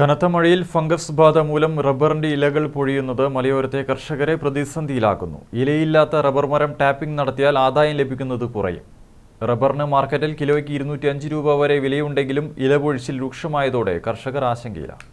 കനത്ത മഴയിൽ ഫംഗസ് ബാധ മൂലം റബ്ബറിന്റെ ഇലകൾ പൊഴിയുന്നത് മലയോരത്തെ കർഷകരെ പ്രതിസന്ധിയിലാക്കുന്നു. ഇലയില്ലാത്ത റബ്ബർ മരം ടാപ്പിംഗ് നടത്തിയാൽ ആദായം ലഭിക്കുന്നത് കുറയും. റബ്ബറിന് മാർക്കറ്റിൽ കിലോയ്ക്ക് ഇരുന്നൂറ്റി അഞ്ച് രൂപ വരെ വിലയുണ്ടെങ്കിലും ഇലപൊഴിച്ചിൽ രൂക്ഷമായതോടെ കർഷകർ ആശങ്കയിലാണ്.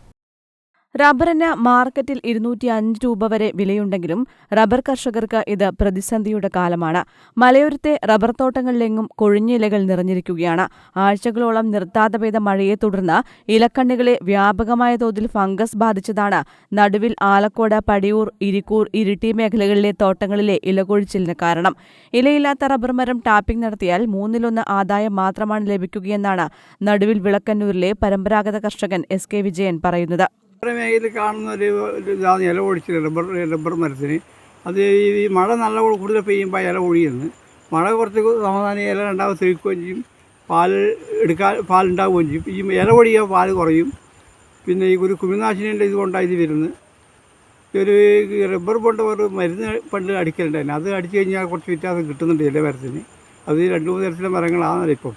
റബ്ബറിന് മാർക്കറ്റിൽ ഇരുന്നൂറ്റി അഞ്ച് രൂപ വരെ വിലയുണ്ടെങ്കിലും റബ്ബർ കർഷകർക്ക് ഇത് പ്രതിസന്ധിയുടെ കാലമാണ്. മലയോരത്തെ റബ്ബർ തോട്ടങ്ങളിലെങ്ങും കൊഴിഞ്ഞിലകൾ നിറഞ്ഞിരിക്കുകയാണ്. ആഴ്ചകളോളം നിർത്താതെ പെയ്ത മഴയെ തുടർന്ന് ഇലക്കണ്ണികളെ വ്യാപകമായ തോതിൽ ഫംഗസ് ബാധിച്ചതാണ്. നടുവിൽ ആലക്കോട് പടിയൂർ ഇരിക്കൂർ ഇരിട്ടി മേഖലകളിലെ തോട്ടങ്ങളിലെ ഇലകൊഴിച്ചിലിന് കാരണം. ഇലയില്ലാത്ത റബ്ബർ മരം ടാപ്പിംഗ് നടത്തിയാൽ മൂന്നിലൊന്ന് ആദായം മാത്രമാണ് ലഭിക്കുകയെന്നാണ് നടുവിൽ വിളക്കന്നൂരിലെ പരമ്പരാഗത കർഷകൻ എസ് കെ വിജയൻ പറയുന്നത്. മേഖലയിൽ കാണുന്ന ഒരു ഇതാണ് ഇല ഒഴിച്ചില്ല റബ്ബർ റബ്ബർ മരത്തിന്. അത് ഈ മഴ നല്ല കൂടുതൽ പെയ്യുമ്പോൾ ഇല ഒഴിയുന്നു. മഴ കുറച്ച് സമാധാനം ഇല രണ്ടാമത് തെളിക്കുകയും ചെയ്യും. പാൽ എടുക്കാൻ പാലുണ്ടാവുകയും ചെയ്യും. ഈ ഇല ഒഴിയുക പാൽ കുറയും. പിന്നെ ഈ ഒരു കുമിനാശിനിയുടെ ഇത് കൊണ്ടാണ് ഇത് വരുന്നത്. ഒരു റബ്ബർ കൊണ്ട് ഒരു മരുന്ന് പണ്ട് അടിക്കലുണ്ടായിരുന്നു. അത് അടിച്ചു കഴിഞ്ഞാൽ കുറച്ച് വ്യത്യാസം കിട്ടുന്നുണ്ട് ഇല മരത്തിന്. അത് രണ്ട് മൂന്ന് തരത്തിലെ മരങ്ങളാണല്ലോ ഇപ്പോൾ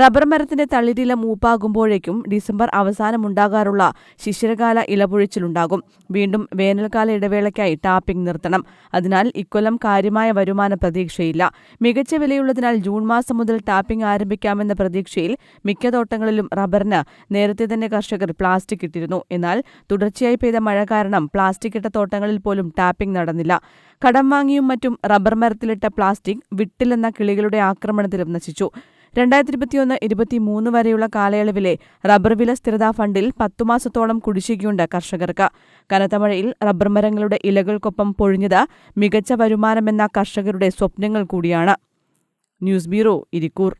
റബ്ബർ മരത്തിന്റെ തളിരില മൂപ്പാകുമ്പോഴേക്കും ഡിസംബർ അവസാനമുണ്ടാകാറുള്ള ശിശിരകാല ഇലപൊഴിച്ചിലുണ്ടാകും. വീണ്ടും വേനൽക്കാല ഇടവേളയ്ക്കായി ടാപ്പിംഗ് നിർത്തണം. അതിനാൽ ഇക്കൊല്ലം കാര്യമായ വരുമാന പ്രതീക്ഷയില്ല. മികച്ച വിലയുള്ളതിനാൽ ജൂൺ മാസം മുതൽ ടാപ്പിംഗ് ആരംഭിക്കാമെന്ന പ്രതീക്ഷയിൽ മിക്ക തോട്ടങ്ങളിലും റബ്ബറിന് നേരത്തെ തന്നെ കർഷകർ പ്ലാസ്റ്റിക് ഇട്ടിരുന്നു. എന്നാൽ തുടർച്ചയായി പെയ്ത മഴ കാരണം പ്ലാസ്റ്റിക് ഇട്ട തോട്ടങ്ങളിൽ പോലും ടാപ്പിംഗ് നടന്നില്ല. കടം വാങ്ങിയും മറ്റും റബ്ബർ മരത്തിലിട്ട പ്ലാസ്റ്റിക് വിട്ടിലെന്ന കിളികളുടെ ആക്രമണത്തിലും നശിച്ചു. രണ്ടായിരത്തി ഇരുപത്തിയൊന്ന് ഇരുപത്തിമൂന്ന് വരെയുള്ള കാലയളവിലെ റബ്ബർ വില സ്ഥിരതാ ഫണ്ടിൽ പത്തു മാസത്തോളം കുടിശ്ശികയുണ്ട് കർഷകർക്ക്. കനത്ത മഴയിൽ റബ്ബർ മരങ്ങളുടെ ഇലകൾക്കൊപ്പം പൊഴിഞ്ഞത് മികച്ച വരുമാനമെന്ന കർഷകരുടെ സ്വപ്നങ്ങൾ കൂടിയാണ്. News bureau Irikkur.